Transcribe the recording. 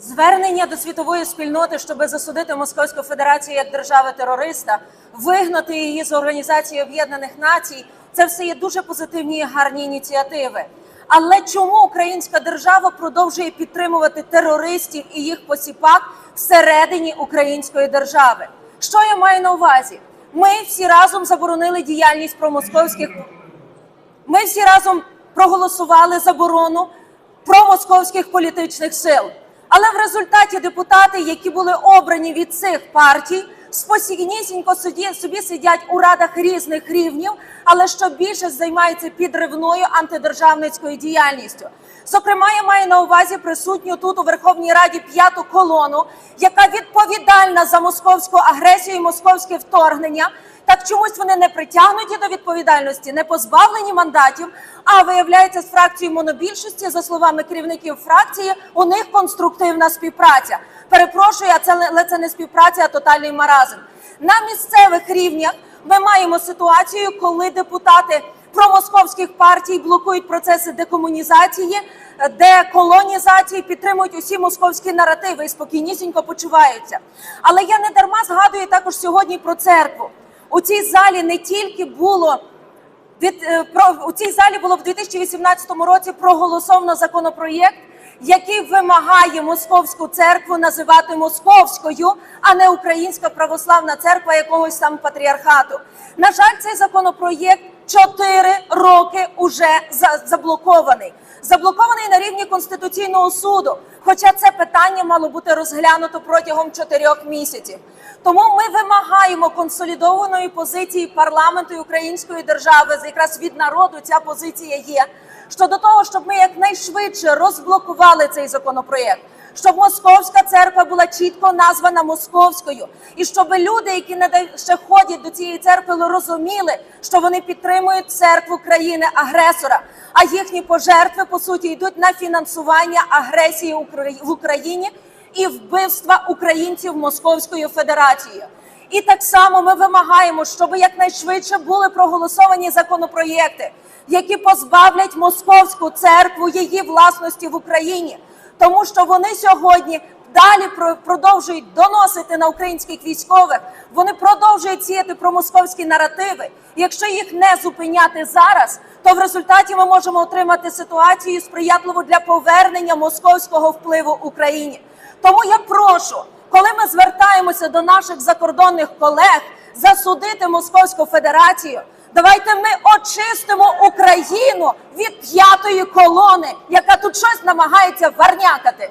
Звернення до світової спільноти, щоб засудити Московську Федерацію як держави-терориста, вигнати її з Організації Об'єднаних Націй, це все є дуже позитивні і гарні ініціативи. Але чому українська держава продовжує підтримувати терористів і їх посіпак всередині української держави? Що я маю на увазі? Ми всі разом заборонили діяльність промосковських ми всі разом проголосували заборону промосковських політичних сил. Але в результаті депутати, які були обрані від цих партій, спосібнісінько собі, сидять у радах різних рівнів, але що більше займаються підривною антидержавницькою діяльністю. Зокрема, я маю на увазі присутню тут у Верховній Раді п'яту колону, яка відповідальна за московську агресію і московське вторгнення. Так чомусь вони не притягнуті до відповідальності, не позбавлені мандатів. А виявляється, з фракцією монобільшості, за словами керівників фракції, у них конструктивна співпраця. Перепрошую, а це але це не співпраця, а тотальний маразм. На місцевих рівнях ми маємо ситуацію, коли депутати промосковських партій блокують процеси декомунізації, деколонізації, підтримують усі московські наративи і спокійнісінько почуваються. Але я не дарма згадую також сьогодні про церкву. У цій залі не тільки було е, у цій залі було в 2018 році проголосовано законопроєкт, який вимагає московську церкву називати московською, а не українська православна церква якогось там патріархату. На жаль, цей законопроєкт чотири роки уже за- заблокований. Заблокований на рівні конституційного суду. Хоча це питання мало бути розглянуто протягом чотирьох місяців. Тому ми вимагаємо консолідованої позиції парламенту і української держави. Якраз від народу ця позиція є. Щодо того, щоб ми якнайшвидше розблокували цей законопроєкт, щоб московська церква була чітко названа московською, і щоб люди, які не ще ходять до цієї церкви, розуміли, що вони підтримують церкву країни-агресора, а їхні пожертви по суті йдуть на фінансування агресії в Україні і вбивства українців Московською Федерацією. І так само ми вимагаємо, щоб якнайшвидше були проголосовані законопроєкти, які позбавлять московську церкву її власності в Україні, тому що вони сьогодні далі про- продовжують доносити на українських військових. Вони продовжують сіяти промосковські наративи. Якщо їх не зупиняти зараз, то в результаті ми можемо отримати ситуацію сприятливу для повернення московського впливу в Україні. Тому я прошу, коли ми звертаємося до наших закордонних колег засудити Московську Федерацію, давайте ми очистимо Україну від п'ятої колони, яка тут щось намагається варнякати.